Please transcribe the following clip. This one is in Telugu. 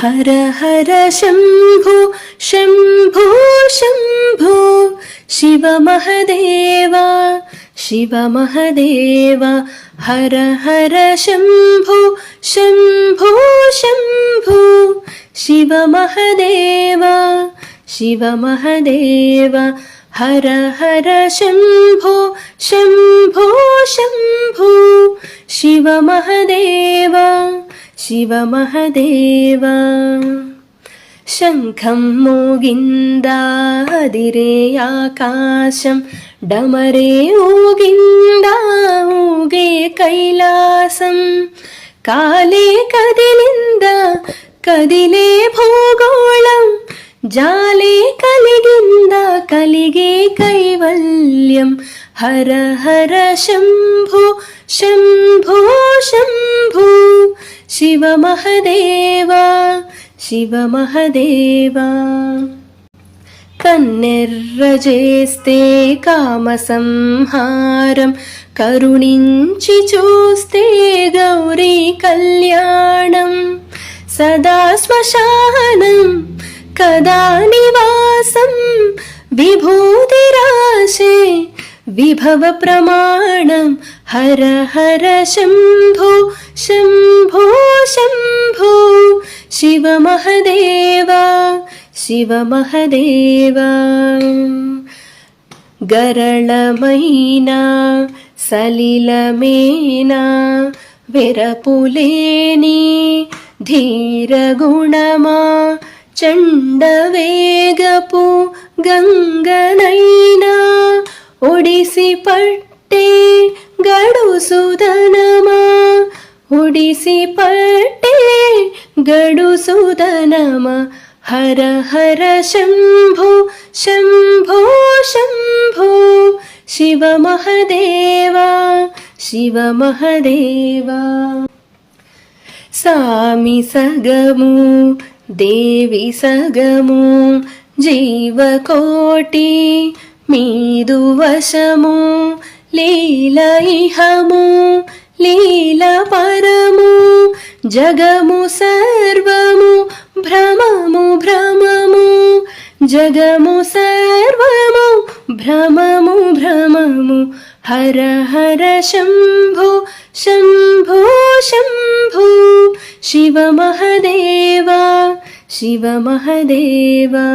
ഹര ഹര ശംഭു ശംഭു ശംഭു. ശിവ മഹദേവ ഹര ഹര ശംഭു ശംഭു ശംഭു. ശിവ മഹദേവ ഹര ഹര ശംഭു ശംഭു ശംഭു. ശിവമഹദേവ. शिवमहदेवा शङ्खं मोगिन्दादिरे आकाशं डमरे ऊगिन्दा ऊगे कैलासं काले कदिलिन्द कदिले भूगोळं जाले कलिगिन्द कलिगे कैवल्यं हर हर शम्भो శివ మహదేవా శివ మహదేవా. కన్నెర్రజేస్తే కామ సంహారం కరుణించి చూస్తే గౌరీ కళ్యాణం. సదా శ్మశానం కదా నివాసం విభూతిరాశే విభవ ప్రమాణం హర హర శంభో శంభో శంభో శివ మహదేవా శివ మహదేవా గరళమైన సలిలమేనా వెరపులేని ధీరగుణమా చండవేగపు ಒಡಿಸಿ ಪಟ್ಟೆ ಗಡುಸುದನಮ ಒಡಿಸಿ ಪಟ್ಟೆ ಗಡುಸುದನಮ ಹರ ಹರ ಶಂಭೋ ಶಂಭೋ ಶಂಭೋ ಶಿವ ಮಹದೇವ शिव महदेवा सामी सगमु देवी सगमु जीवकोटि మీదు వశము లీల ఇహము లీల పరము జగము సర్వము భ్రమము భ్రమము జగము సర్వము భ్రమము భ్రమము. హర హర శంభు శంభో శంభు. శివ మహదేవా శివ మహదేవా.